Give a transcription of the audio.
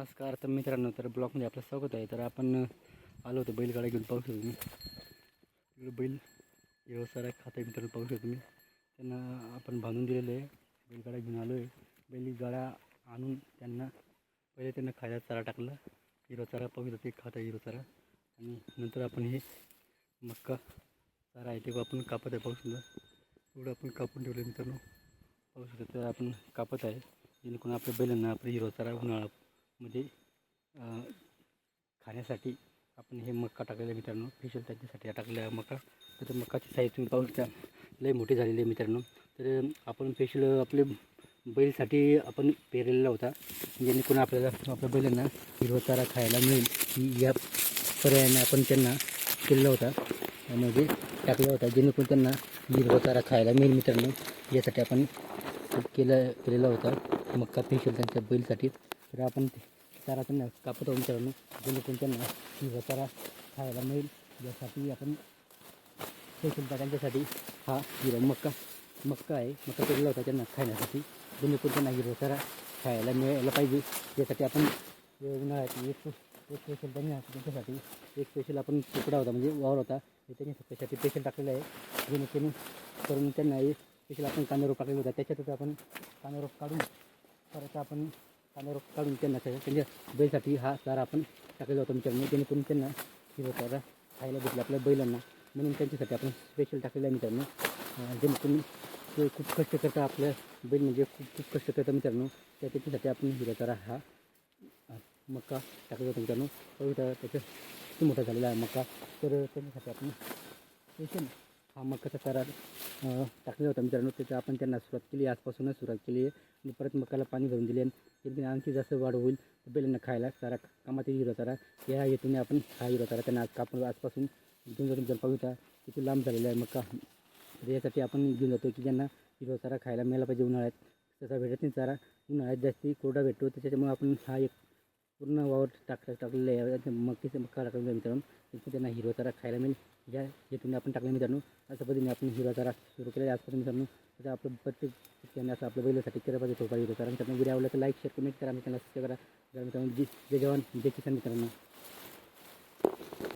नमस्कार तर मित्रांनो तर ब्लॉकमध्ये आपलं स्वागत आहे. तर आपण आलो होतो बैलगाडा घेऊन पाहू शकतो तुम्ही. इकडे बैल व्यवसाय खात आहे मित्रांनो पाहू शकतो तुम्ही. त्यांना आपण बांधून दिलेलं आहे. बैलगाडा घेऊन आलो आहे. बैलगाडा आणून त्यांना पहिले त्यांना खायला चारा टाकला. हिरो चारा पाहू शकतो ते खात आहे हिरो चारा. आणि नंतर आपण हे मक्का चारा आहे ते आपण कापत आहे पाहू शकतो. एवढं आपण कापून ठेवलं मित्रांनो. पाहू शकतो तर आपण कापत आहे. जेणेकरून आपल्या बैलांना आपलं हिरो चारा उन्हाळा म्हणजे, मध्ये खाण्यासाठी आपण हे मक्का टाकलेलं आहे मित्रांनो. स्पेशल त्याच्यासाठी टाकलेला मका. तर ते मक्काची साईज तुम्ही पाहू शकता. लई मोठी झालेली आहे मित्रांनो. तर आपण स्पेशल आपले बैलसाठी आपण पेरलेला होता. जेणेकरून आपल्याला आपल्या बैलांना हिरवा चारा खायला मिळेल. ही या पर्यायाने आपण त्यांना केलेला होता. त्यामध्ये टाकला होता. जेणेकरून त्यांना हिरवा चारा खायला मिळेल मित्रांनो. यासाठी आपण केलं केलेला होता मक्का स्पेशल त्यांच्या बैलसाठी. तर आपण चारा त्यांना कापत आहोत मित्रांनो. जेणेकरून त्यांना हिरवा चारा खायला मिळेल. यासाठी आपण स्पेशल त्यांच्यासाठी हा हिरवा मक्का मक्का आहे. मक्का पेरला होता त्यांना खाण्यासाठी. जेणेकरून त्यांना हिरवा चारा खायला मिळायला पाहिजे. यासाठी आपण उन्हाळ्यात एक एक स्पेशल त्यांनी त्यांच्यासाठी एक स्पेशल आपण तुकडा होता म्हणजे वावर होता. त्यांनी त्याच्यासाठी स्पेशल टाकलेलं आहे. जेणेकरून करून त्यांना एक स्पेशल आपण कांदा रोप टाकलेला होता. त्याच्यातच आपण कांदा रोप काढून परत आपण कांदा रोप काढून त्यांना त्यांच्या बैलसाठी हा चारा आपण टाकलेला होता मित्रांनो जेणेकरून त्यांना हिरवा चारा खायला भेटला आपल्या बैलांना. म्हणून त्यांच्यासाठी आपण स्पेशल टाकलेला आहे मित्रांनो. जेणेकरून ते खूप कष्ट करतात आपल्या बैल म्हणजे खूप खूप कष्ट करतात मित्रांनो. त्या त्याच्यासाठी आपण हिरवा चारा हा मका मक्का टाकलेला होता मित्रांनो त्याचं मोठा झालेला आहे मक्का तर त्याच्यासाठी आपण स्पेशल हा मक्काचा चारा टाकलेला होता मित्रांनो त्याचं आपण त्यांना सुरुवात केली आजपासूनच सुरुवात केली आहे. आणि परत मक्काला पाणी भरून दिले आणि आणखी जास्त वाढ होईल बेलांना खायला चारा कामात येईल हिरो चारा या हेतूने आपण हा हिरो चारा त्यांना आज कापून आजपासून घेऊन जातो मित्रांनो पाहू किती लांब झालेला आहे मक्का तर यासाठी आपण घेऊन जातो की ज्यांना हिरो चारा खायला मिळाला पाहिजे उन्हाळ्यात तसा भेटत नाही चारा. उन्हाळ्यात जास्ती कोरडा भेटतो त्याच्यामुळे आपण हा एक पूर्ण वावर टाक टाकलेला आहे. आणि मक्कीचं मक्का टाकलेलं मित्रांनो त्यांना हिरवा चारा खायला मिळेल. या हेतूने आपण टाकलं मित्रांनो. अशा पद्धतीने आपण हिराचा रास सुरू केला आहे. आजपासून मित्रांनो आता आपलं प्रत्येक त्यांनी असं आपल्या बैलासाठी केलं पाहिजे थोडा हिरवा चारा. मित्रांनो व्हिडिओ आवडला तर लाईक शेअर कमेंट करा. मित्रांनो सबस्क्राईब करा. जर मित्रांनो जे जय जवान जय किसान मित्रांनो